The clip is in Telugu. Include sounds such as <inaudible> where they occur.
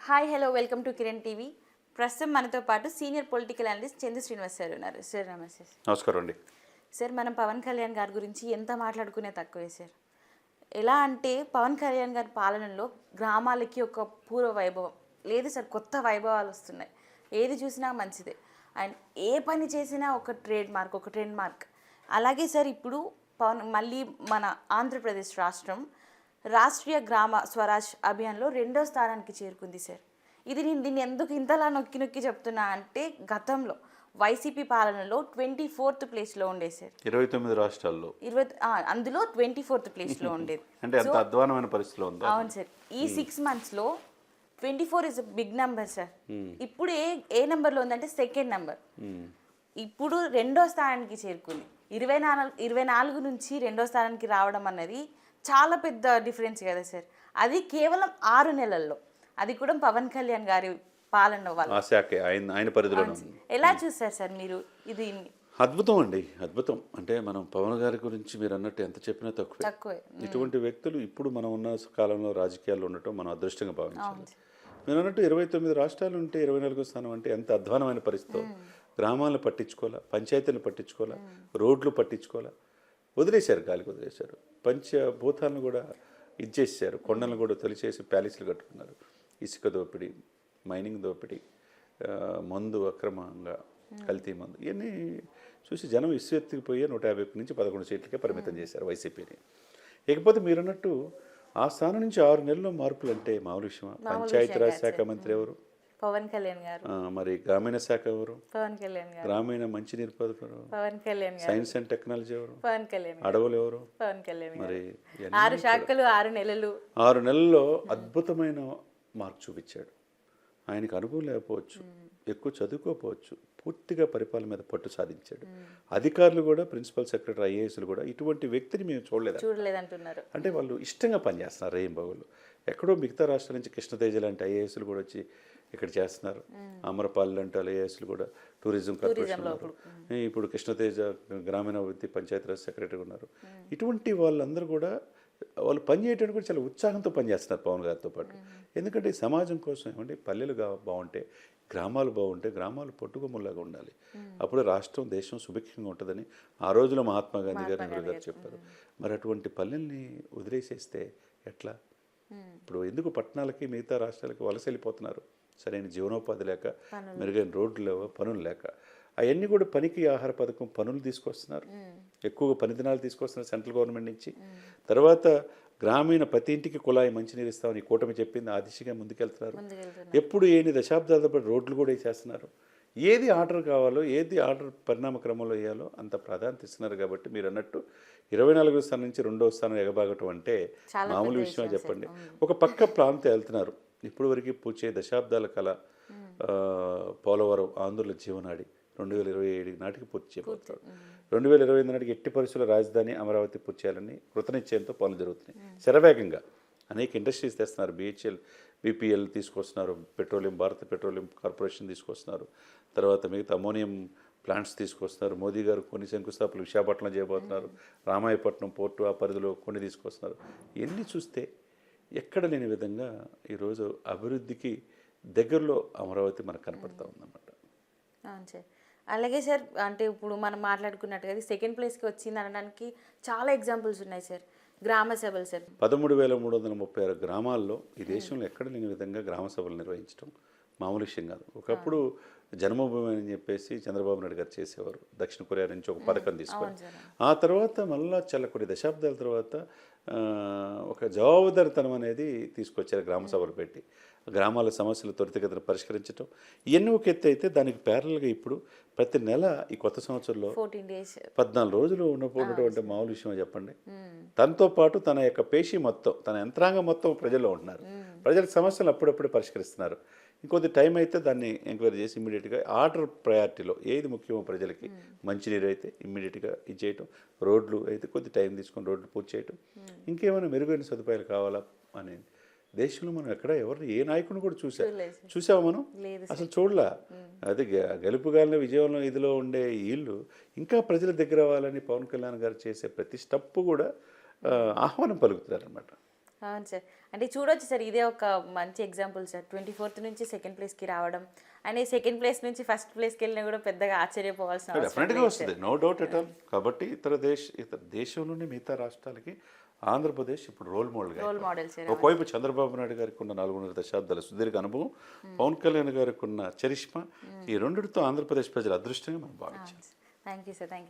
Hi hello welcome to Kiran TV ప్రస్తుతం మనతో పాటు senior political analyst Chandu Srinivas sir ఉన్నారు. సార్ నమస్తే. నమస్కారం అండి. సార్ మనం పవన్ కళ్యాణ్ గారి గురించి ఎంత మాట్లాడుకునే తక్కువే సార్ ఎలా అంటే పవన్ కళ్యాణ్ గారి పాలనలో గ్రామాలకి ఒక పూర్వ వైభవం. లేదు సార్ కొత్త వైభవాలు వస్తున్నాయి. ఏది చూసినా మంచిదే. అండ్ ఏ పని చేసినా ఒక ట్రేడ్ మార్క్ ఒక ట్రెండ్ మార్క్ అలాగే సార్ ఇప్పుడు పవన్ మళ్ళీ మన ఆంధ్రప్రదేశ్ రాష్ట్రం రాష్ట్రీయ గ్రామ స్వరాజ్ అభియాన్లో రెండో స్థానానికి చేరుకుంది సార్. ఇది నేను దీన్ని ఎందుకు ఇంతలా నొక్కి నొక్కి చెప్తున్నా అంటే గతంలో వైసీపీ పాలనలో ట్వంటీ ఫోర్త్ ప్లేస్లో ఉండే సార్. ఇరవై తొమ్మిది రాష్ట్రాల్లో. ఇరవై అందులో ట్వంటీ ఫోర్త్ ప్లేస్లో <laughs> ఉండేది. అంటే అంత అధ్వానమైన పరిస్థితిలో ఉందా? అవును సార్. ఈ సిక్స్ మంత్స్లో twenty four is big number sir. ఇప్పుడు ఏ ఏ నెంబర్లో ఉందంటే సెకండ్ నెంబర్. మ్మ్. ఇప్పుడు రెండో స్థానానికి చేరుకుంది. ఇరవై నాలుగు ఇరవై నాలుగు నుంచి రెండో స్థానానికి రావడం అన్నది చాలా పెద్ద డిఫరెన్స్ కదా సార్. అది కేవలం ఆరు నెలల్లో. అది కూడా పవన్ కళ్యాణ్ గారి పాలన వల్ల. ఎలా చూస్తారు సార్ మీరు ఇది? అద్భుతం అండి అద్భుతం. అంటే మనం పవన్ గారి గురించి మీరు అన్నట్టు ఎంత చెప్పినా తక్కువే. తక్కువే. ఇటువంటి వ్యక్తులు ఇప్పుడు మనం ఉన్న కాలంలో రాజకీయాల్లో ఉండటం మనం అదృష్టంగా భావించాలి. మీరు అన్నట్టు ఇరవై తొమ్మిది రాష్ట్రాలు ఉంటే ఇరవై నాలుగో స్థానం అంటే ఎంత అధ్వానమైన పరిస్థితి. గ్రామాలను పట్టించుకోవాలా? పంచాయతీలను పట్టించుకోవాలా? రోడ్లు పట్టించుకోవాలా? వదిలేశారు గాలికి వదిలేశారు. పంచభూతాలను కూడా ఇచ్చేసారు కొండలను కూడా తొలిచేసి ప్యాలెస్లు కట్టుకున్నారు. ఇసుక దోపిడీ మైనింగ్ దోపిడీ మందు అక్రమంగా కల్తీ మందు ఇవన్నీ చూసి జనం ఇసుకెత్తికిపోయి నూట యాభై నుంచి పదకొండు సీట్లకే పరిమితం చేశారు వైసీపీని. ఇకపోతే మీరన్నట్టు ఆ స్థానం నుంచి ఆరు నెలల్లో మార్పులు అంటే మామూలు విషయమా? పంచాయతీరాజ్ శాఖ మంత్రి ఎవరు? పవన్ కళ్యాణ్ గారు. మరి గ్రామీణ శాఖ ఎవరు? పవన్ కళ్యాణ్ గారు. గ్రామీణ మంచినీరు పథకం పవన్ కళ్యాణ్ గారు. సైన్స్ అండ్ టెక్నాలజీ ఎవరు? పవన్ కళ్యాణ్ అడవులు ఎవరు? పవన్ కళ్యాణ్ మరి ఆరు శాఖలు ఆరు నెలలు. ఆరు నెలల్లో అద్భుతమైన మార్క్ చూపించాడు. ఆయనకు అనుభవం లేకపోవచ్చు ఎక్కువ చదువుకోకపోవచ్చు పూర్తిగా పరిపాలన మీద పట్టు సాధించాడు. అధికారులు కూడా ప్రిన్సిపల్ సెక్రటరీ ఐఏఎస్లు కూడా ఇటువంటి వ్యక్తిని మేము చూడలేదు చూడలేదంటున్నారు. అంటే వాళ్ళు ఇష్టంగా పనిచేస్తున్నారు రేం బాగులు ఎక్కడో మిగతా రాష్ట్రాల నుంచి కృష్ణతేజ లాంటి ఐఏఎస్లు కూడా వచ్చి ఇక్కడ చేస్తున్నారు. అమరపాల్ లాంటి ఐఏఎస్లు కూడా టూరిజం కార్పొరేషన్ ఉన్నారు. ఇప్పుడు కృష్ణతేజ గ్రామీణాభివృద్ధి పంచాయతీరాజ్ సెక్రటరీ ఉన్నారు. ఇటువంటి వాళ్ళందరూ కూడా వాళ్ళు పని చేయడానికి కూడా చాలా ఉత్సాహంతో పనిచేస్తున్నారు పవన్ గారితో పాటు. ఎందుకంటే సమాజం కోసం ఏమంటే పల్లెలు బాగుంటే గ్రామాలు బాగుంటే గ్రామాలు పట్టుకొమ్మలాగా ఉండాలి. అప్పుడు రాష్ట్రం దేశం సుభిక్షంగా ఉంటుందని ఆ రోజులో మహాత్మా గాంధీ గారు నెహ్రూ గారు చెప్పారు. మరి అటువంటి పల్లెల్ని వదిలేసేస్తే ఎట్లా? ఇప్పుడు ఎందుకు పట్టణాలకి మిగతా రాష్ట్రాలకి వలస వెళ్ళిపోతున్నారు? సరైన జీవనోపాధి లేక మెరుగైన రోడ్లు లేవ పనులు లేక. అవన్నీ కూడా పనికి ఆహార పథకం పనులు తీసుకొస్తున్నారు. ఎక్కువగా పని దినాలు తీసుకొస్తున్నారు సెంట్రల్ గవర్నమెంట్ నుంచి. తర్వాత గ్రామీణ ప్రతి ఇంటికి కుళాయి మంచినీరు ఇస్తామని కూటమి చెప్పింది. ఆ దిశగా ముందుకెళ్తున్నారు. ఎప్పుడు ఏని దశాబ్దాల పాటు రోడ్లు కూడా వేసేస్తున్నారు. ఏది ఆర్డర్ కావాలో ఏది ఆర్డర్ పరిణామ క్రమంలో వేయాలో అంత ప్రాధాన్యత ఇస్తున్నారు కాబట్టి మీరు అన్నట్టు ఇరవై నాలుగో స్థానం నుంచి రెండో స్థానం ఎగబాగటం అంటే మామూలు విషయం చెప్పండి. ఒక పక్క ప్రాంతం వెళ్తున్నారు. ఇప్పటి వరకు పూచే దశాబ్దాల కళ పోలవరం ఆంధ్రుల జీవనాడి. రెండు వేల ఇరవై ఏడు నాటికి పూర్తి చేయబోతున్నారు రెండు వేల ఇరవై ఎనిమిది నాటికి ఎట్టి పరిస్థితుల్లో రాజధాని అమరావతి పూర్తి చేయాలని కృతనిశ్చయంతో పనులు జరుగుతున్నాయి. శరవేగంగా అనేక ఇండస్ట్రీస్ తెస్తున్నారు. బిహెచ్ఎల్ బీపీఎల్ తీసుకొస్తున్నారు. పెట్రోలియం భారత పెట్రోలియం కార్పొరేషన్ తీసుకొస్తున్నారు. తర్వాత మిగతా అమోనియం ప్లాంట్స్ తీసుకొస్తున్నారు. మోదీ గారు కొన్ని శంకుస్థాపనలు విశాఖపట్నం చేయబోతున్నారు. రామాయపట్నం పోర్టు ఆ పరిధిలో కొన్ని తీసుకొస్తున్నారు. ఇవన్నీ చూస్తే ఎక్కడ లేని విధంగా ఈరోజు అభివృద్ధికి దగ్గరలో అమరావతి మనకు కనపడతా ఉందన్నమాట. అలాగే సార్ అంటే ఇప్పుడు మనం మాట్లాడుకున్నట్టుగా సెకండ్ ప్లేస్కి వచ్చింది అనడానికి చాలా ఎగ్జాంపుల్స్ ఉన్నాయి సార్. గ్రామ సభలు సార్. పదమూడు వేల మూడు వందల ముప్పై ఆరు గ్రామాల్లో ఈ దేశంలో ఎక్కడ లేని విధంగా గ్రామ సభలు నిర్వహించడం మామూలు విషయం కాదు. ఒకప్పుడు జన్మభూమి అని చెప్పేసి చంద్రబాబు నాయుడు గారు చేసేవారు. దక్షిణ కొరియా నుంచి ఒక పథకం తీసుకొని. ఆ తర్వాత మళ్ళా చాలా కొన్ని దశాబ్దాల తర్వాత ఒక జవాబుదారితనం అనేది తీసుకొచ్చారు గ్రామ సభలు పెట్టి. గ్రామాల సమస్యలు త్వరితగతిన పరిష్కరించడం ఇవన్నీ ఒక ఎత్తు అయితే దానికి ప్యారల్గా ఇప్పుడు ప్రతి నెల ఈ కొత్త సంవత్సరంలో పద్నాలుగు రోజులు ఉన్నటువంటి మామూలు విషయం చెప్పండి. తనతో పాటు తన యొక్క పేషి మొత్తం తన యంత్రాంగం మొత్తం ప్రజల్లో ఉంటున్నారు. ప్రజల సమస్యలు అప్పుడప్పుడు పరిష్కరిస్తున్నారు. ఇంకొద్ది టైం అయితే దాన్ని ఎంక్వైరీ చేసి ఇమ్మీడియట్గా ఆర్డర్ ప్రయారిటీలో ఏది ముఖ్యమో ప్రజలకి మంచినీరు అయితే ఇమ్మీడియట్గా ఇచ్చేయటం రోడ్లు అయితే కొద్ది టైం తీసుకొని రోడ్లు పూర్తి చేయటం. ఇంకేమైనా మెరుగైన సదుపాయాలు కావాలా అనేది దేశంలో మనం ఎక్కడ ఎవరిని ఏ నాయకుని కూడా చూసా. చూసావా మనం? అసలు చూడలా. అది గె- గెలుపుగాలిన విజయంలో ఇదిలో ఉండే వీళ్ళు ఇంకా ప్రజల దగ్గర అవ్వాలని పవన్ కళ్యాణ్ గారు చేసే ప్రతి స్టెప్ కూడా ఆహ్వానం పలుకుతున్నారు అనమాట అవును సార్. అంటే చూడొచ్చు సార్ ఇదే ఒక మంచి ఎగ్జాంపుల్ సార్. ట్వంటీ ఫోర్త్ నుంచి సెకండ్ ప్లేస్కి రావడం. అండ్ సెకండ్ ప్లేస్ నుంచి ఫస్ట్ ప్లేస్కి వెళ్ళినా కూడా పెద్దగా ఆశ్చర్యపోవాల్సిన డెఫినెట్గా వస్తుంది. నో డౌట్ ఎట్ ఆల్ కాబట్టి ఇతర దేశ ఇతర దేశంలోని మిగతా రాష్ట్రాలకి ఆంధ్రప్రదేశ్ ఇప్పుడు రోల్ మోడల్గా రోల్ మోడల్ ఒకవైపు చంద్రబాబు నాయుడు గారికి ఉన్న నాలుగున్నర దశాబ్దాల సుదీర్ఘ అనుభవం పవన్ కళ్యాణ్ గారికి ఉన్న చరిష్మా ఈ రెండిటితో ఆంధ్రప్రదేశ్ ప్రజల అదృష్టంగా మనం భావించాం. Thank you sir thank